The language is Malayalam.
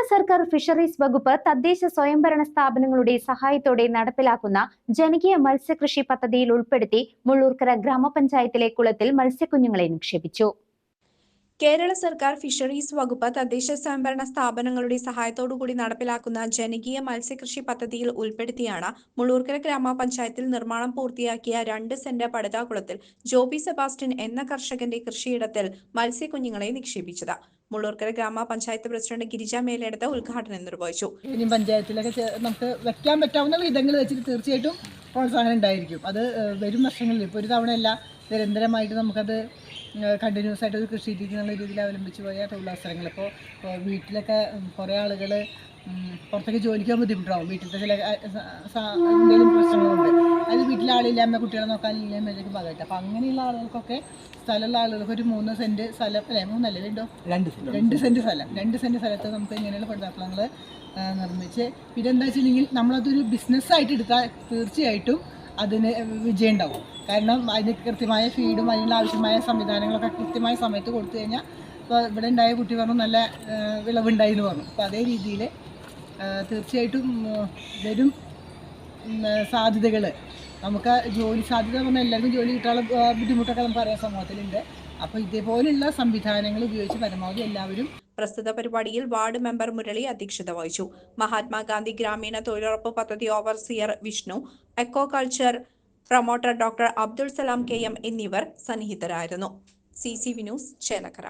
Kerala സർക്കാർ ഫിഷറീസ് വകുപ്പ് തദ്ദേശ സ്വയംഭരണ സ്ഥാപനങ്ങളുടെ സഹായത്തോടെ നടപ്പിലാക്കുന്ന ജനകീയ മത്സ്യകൃഷി പദ്ധതിയിൽ ഉൾപ്പെടുത്തി മുള്ളൂർക്കര ഗ്രാമപഞ്ചായത്തിലെ കുളത്തിൽ മത്സ്യക്കുഞ്ഞുങ്ങളെ നിക്ഷേപിച്ചു. കേരള സർക്കാർ ഫിഷറീസ് വകുപ്പ് തദ്ദേശ സ്വയംഭരണ സ്ഥാപനങ്ങളുടെ സഹായത്തോടുകൂടി നടപ്പിലാക്കുന്ന ജനകീയ മത്സ്യകൃഷി പദ്ധതിയിൽ ഉൾപ്പെടുത്തിയാണ് മുള്ളൂർക്കര ഗ്രാമപഞ്ചായത്തിൽ നിർമ്മാണം പൂർത്തിയാക്കിയ രണ്ട് സെന്റ് പടുതാകുളത്തിൽ ജോബി സെബാസ്റ്റ്യൻ എന്ന കർഷകന്റെ കൃഷിയിടത്തിൽ മത്സ്യക്കുഞ്ഞുങ്ങളെ നിക്ഷേപിച്ചത്. മുള്ളൂർക്കര ഗ്രാമപഞ്ചായത്ത് പ്രസിഡന്റ് ഗിരിജ മേലെടുത്ത് ഉദ്ഘാടനം നിർവഹിച്ചു. പഞ്ചായത്തിലൊക്കെ നമുക്ക് വെക്കാൻ പറ്റാവുന്ന വിധങ്ങൾ വെച്ചിട്ട് തീർച്ചയായിട്ടും പ്രോത്സാഹനം ഉണ്ടായിരിക്കും. അത് വരും വർഷങ്ങളിൽ ഇപ്പോൾ ഒരു തവണയല്ല നിരന്തരമായിട്ട് നമുക്കത് കണ്ടിന്യൂസ് ആയിട്ട് ഒരു കൃഷി രീതി എന്നുള്ള രീതിയിൽ അവലംബിച്ച് പോയ തൊഴിലവസരങ്ങൾ. ഇപ്പോൾ വീട്ടിലൊക്കെ കുറേ ആളുകൾ പുറത്തേക്ക് ജോലിക്ക് പോകാൻ ബുദ്ധിമുട്ടാവും. വീട്ടിലത്തെ ചില എന്തെങ്കിലും പ്രശ്നങ്ങളുണ്ട്. അതിൽ വീട്ടിലെ ആളില്ലായ്മ കുട്ടികളെ നോക്കാൻ ഇല്ലാമ്മയിലേക്ക് ഭാഗമായിട്ട്. അപ്പോൾ അങ്ങനെയുള്ള ആളുകൾക്കൊക്കെ സ്ഥലമുള്ള ആളുകൾക്ക് ഒരു മൂന്ന് സെന്റ് സ്ഥലം അല്ലേ മൂന്നല്ല രണ്ടോ രണ്ട് സെന്റ്. രണ്ട് സെന്റ് സ്ഥലം. രണ്ട് സെന്റ് സ്ഥലത്ത് നമുക്ക് ഇങ്ങനെയുള്ള പഠിതാക്കളങ്ങൾ നിർമ്മിച്ച്. പിന്നെ എന്താ വെച്ചിട്ടുണ്ടെങ്കിൽ നമ്മളതൊരു ബിസിനസ്സായിട്ട് എടുത്താൽ തീർച്ചയായിട്ടും അതിന് വിജയം ഉണ്ടാവും കാരണം അതിന് കൃത്യമായ ഫീഡും അതിനുള്ള ആവശ്യമായ സംവിധാനങ്ങളൊക്കെ കൃത്യമായ സമയത്ത് കൊടുത്തു കഴിഞ്ഞാൽ ഇപ്പോൾ ഇവിടെ ഉണ്ടായ കുട്ടി പറഞ്ഞു നല്ല വിളവുണ്ടായി എന്ന് പറഞ്ഞു. അപ്പോൾ അതേ രീതിയിൽ തീർച്ചയായിട്ടും വരും സാധ്യതകൾ നമുക്ക് ജോലി സാധ്യത പറഞ്ഞാൽ എല്ലാവർക്കും ജോലി കിട്ടാനുള്ള ബുദ്ധിമുട്ടൊക്കെ നമുക്ക് അറിയാൻ സമൂഹത്തിലുണ്ട്. അപ്പോൾ ഇതേപോലെയുള്ള സംവിധാനങ്ങൾ ഉപയോഗിച്ച് പരമാവധി എല്ലാവരും പ്രസ്തുത പരിപാടിയിൽ വാർഡ് മെമ്പർ മുരളി അധ്യക്ഷത വഹിച്ചു. മഹാത്മാഗാന്ധി ഗ്രാമീണ തൊഴിലുറപ്പ് പദ്ധതി overseer Vishnu eco culture promoter doctor Abdul Salam K M എന്നിവർ സന്നിഹിതരായിരുന്നു. C C V news Chelakkara.